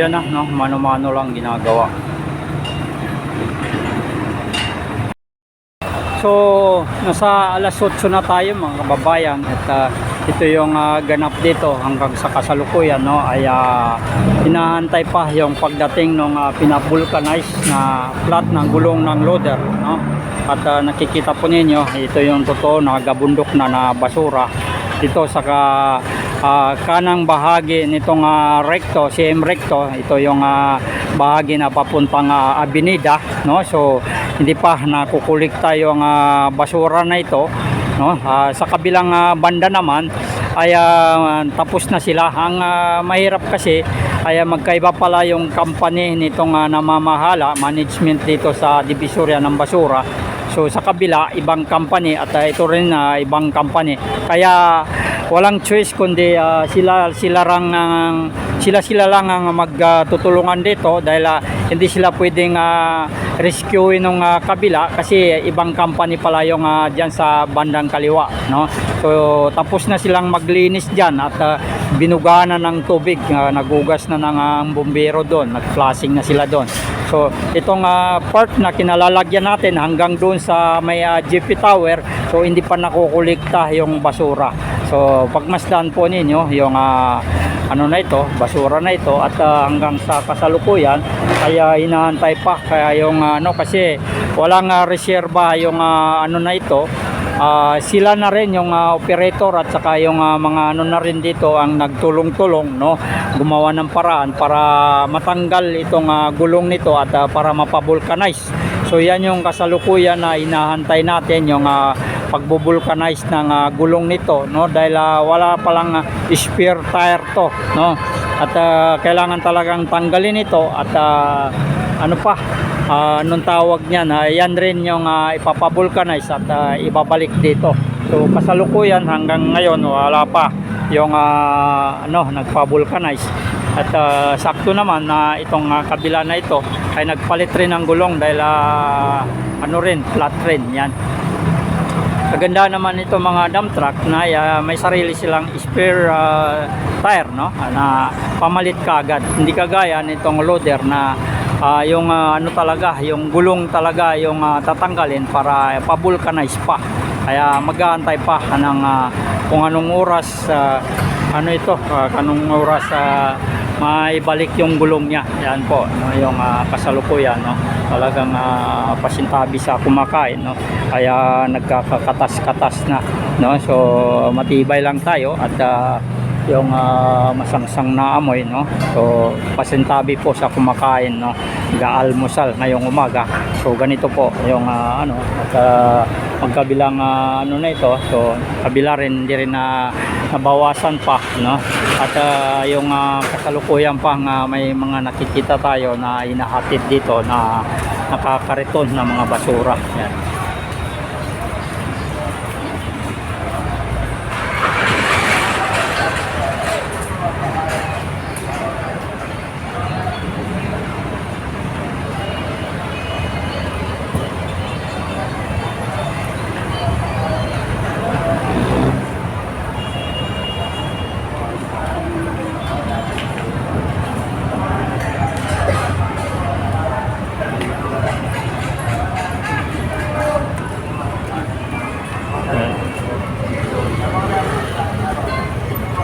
Ayan na, no? mano-mano lang ginagawa. So, nasa alas 8 na tayo mga kababayan at ah, ito yung ah, ganap dito hanggang sa kasalukuyan no ay ah, hinahantay pa yung pagdating ng uh, pinabulkanize na flat ng gulong ng loader no at ah, nakikita po ninyo ito yung totoo na gabundok na na basura dito sa ka, ah, kanang bahagi nitong ah, recto CM recto ito yung ah, bahagi na papuntang ah, Avenida no? So hindi pa nakukulikta yung ah, basura na ito no? Ah, sa kabilang ah, banda naman ay ah, tapos na sila. Ang ah, mahirap kasi ay magkaiba pala yung company nitong ah, namamahala management dito sa divisorya ng basura. So sa kabila ibang company at uh, ito rin na ibang company. Kaya walang choice kundi uh, sila sila lang ang sila sila lang ang magtutulungan dito dahil uh, hindi sila pwedeng uh, rescue ng uh, kabila kasi ibang company pala yung uh, diyan sa bandang kaliwa, no? So tapos na silang maglinis diyan at uh, binuga ng tubig, uh, nagugas na ng uh, bumbero doon, nag-flushing na sila doon. So itong ah, part na kinalalagyan natin hanggang doon sa may ah, GP Tower, so hindi pa nakukulikta yung basura. So pagmasdan po ninyo yung ah, ano na ito, basura na ito at ah, hanggang sa kasalukuyan kaya hinahantay pa. Kaya yung ah, ano kasi walang ah, reserba yung ah, ano na ito. Ah, sila na rin yung ah, operator at saka yung ah, mga ano na rin dito ang nagtulong-tulong no? Gumawa ng paraan para matanggal itong ah, gulong nito at ah, para mapabulkanize. So yan yung kasalukuyan na inahantay natin yung ah, pagbubulkanize ng ah, gulong nito no? Dahil ah, wala palang ah, spare tire to no? At ah, kailangan talagang tanggalin ito at ah, ano pa anong tawag niyan? Ah, yan rin yung uh, ipapabulkanize at ah, ibabalik dito. So kasalukuyan hanggang ngayon wala pa yung ah, ano nagpabulkanize. At ah, sakto naman na itong ah, kabila na ito ay nagpalit rin ng gulong dahil ah, ano rin flat rin yan Kaganda naman ito mga dump truck na ah, may sarili silang spare ah, tire no na pamalit kaagad. Hindi kagaya nitong loader na ah, yung ah, ano talaga, yung gulong talaga yung ah, tatanggalin para pabulkanize pa. Kaya mag-aantay pa ng ah, kung anong oras ah, ano ito, ah, kanong oras ah, maibalik yung gulong niya. Yan po, no, yung ah, kasalukuyan no. Talagang ah, pasintabi sa kumakain no. Kaya nagkakatas-katas na no. So matibay lang tayo at ah, yung ah, masangsang na amoy no. So pasintabi po sa kumakain no. Gaalmusal ngayong umaga. So ganito po yung ah, ano at ah, magkabilang ah, ano na ito. So kabila rin hindi rin na nabawasan pa no. At ah, yung ah, kasalukuyan pang ah, may mga nakikita tayo na inahatid dito na nakakariton na mga basura. Yan.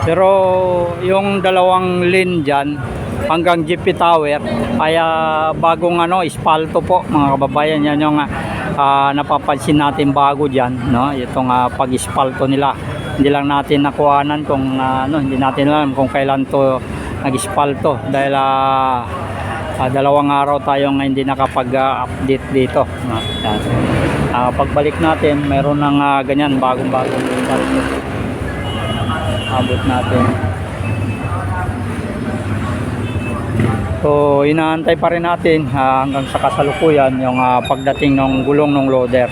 Pero yung dalawang lane dyan hanggang GP Tower ay ah, bagong ano, ispalto po mga kababayan. Yan yung ah, napapansin natin bago dyan. No? Itong ah, pag-ispalto nila. Hindi lang natin nakuhanan kung ah, ano, hindi natin alam kung kailan to nag-ispalto dahil ah, ah, dalawang araw tayong hindi nakapag-update dito. No? Yan. Ah, pagbalik natin, meron ng ah, ganyan bagong-bagong ispalto abot natin. So inaantay pa rin natin ah, hanggang sa kasalukuyan yung ah, pagdating ng gulong ng loader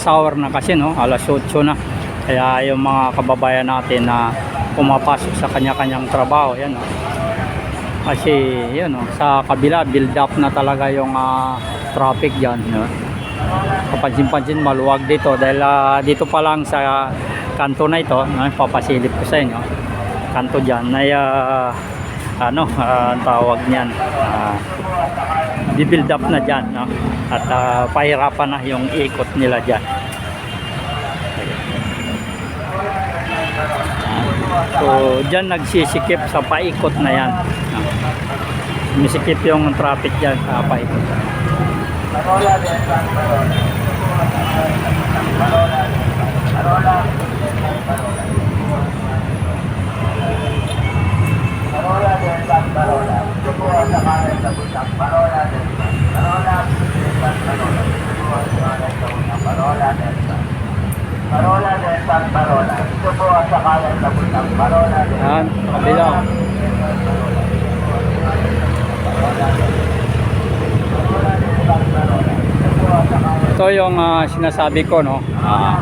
rush hour na kasi no, alas 8 na. Kaya yung mga kababayan natin na pumapasok sa kanya-kanyang trabaho, yan no. Kasi yun no, sa kabila build up na talaga yung ah, traffic diyan, no. Kapansin-pansin maluwag dito dahil ah, dito pa lang sa kanto na ito, no, papasilip ko sa inyo. Kanto diyan ay ah, ano, ang tawag niyan. ah, di-build up na dyan no? at ah, pahirapan na yung ikot nila dyan so dyan nagsisikip sa paikot na yan no? sumisikip yung traffic dyan sa paikot Parola del San Parola. Ito po ang sakayan sa Butang Parola del yan kabila. Ito yung ah, sinasabi ko no? Ah,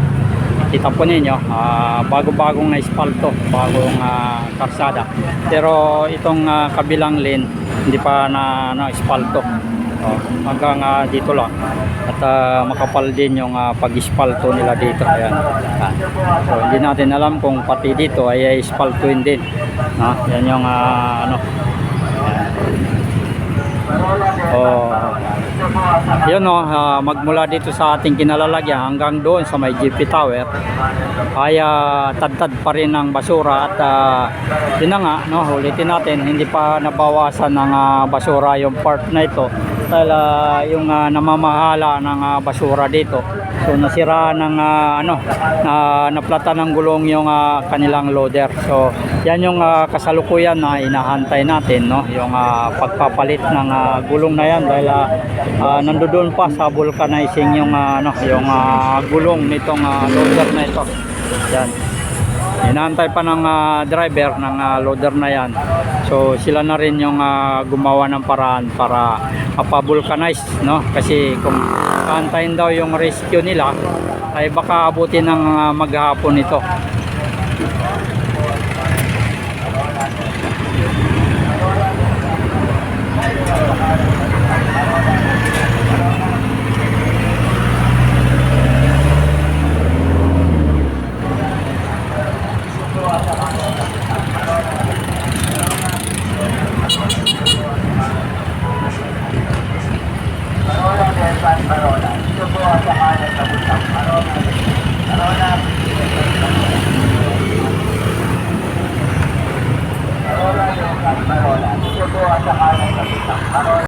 kita po ninyo ah, bago-bagong na espalto bagong ah, karsada. Pero itong ah, kabilang lane hindi pa na, na espalto Oh, hanggang ah, dito lang at ah, makapal din yung ah, pag-espalto nila dito ayan Yan. so hindi natin alam kung pati dito ay espaltuin din no? yan yung ah, ano Oh. Yun no, ah, magmula dito sa ating kinalalagyan hanggang doon sa may GP Tower ay ah, tad-tad pa rin ang basura at ah, yun na nga, no, ulitin natin, hindi pa nabawasan ng ah, basura yung part na ito dahil ah, yung ah, namamahala ng ah, basura dito. So nasira ng ah, ano na naplata ng gulong yung ah, kanilang loader. So yan yung ah, kasalukuyan na inahantay natin no? Yung ah, pagpapalit ng ah, gulong na yan dahil ah, ah, nandoon pa sa vulcanizing yung ah, ano yung ah, gulong nitong ah, loader na ito. Yan Inaantay pa ng ah, driver ng ah, loader na yan. So sila na rin yung ah, gumawa ng paraan para mapavulcanize, no? Kasi kung aantayin daw yung rescue nila, ay baka abutin ng ah, maghapon ito. Parola del San Parola. Ito po ang sakayan sa Butang Parola. Parola. Parola del San Parola. Ito po ang sakayan sa Butang Parola.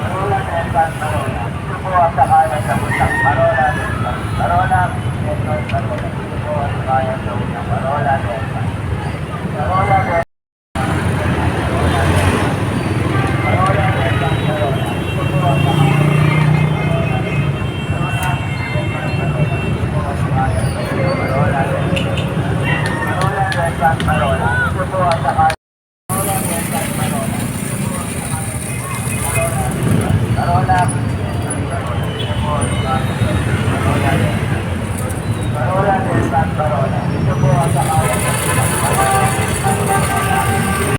Parola del San Parola. Ito po ang sakayan sa Butang Parola. Parola del San Parola.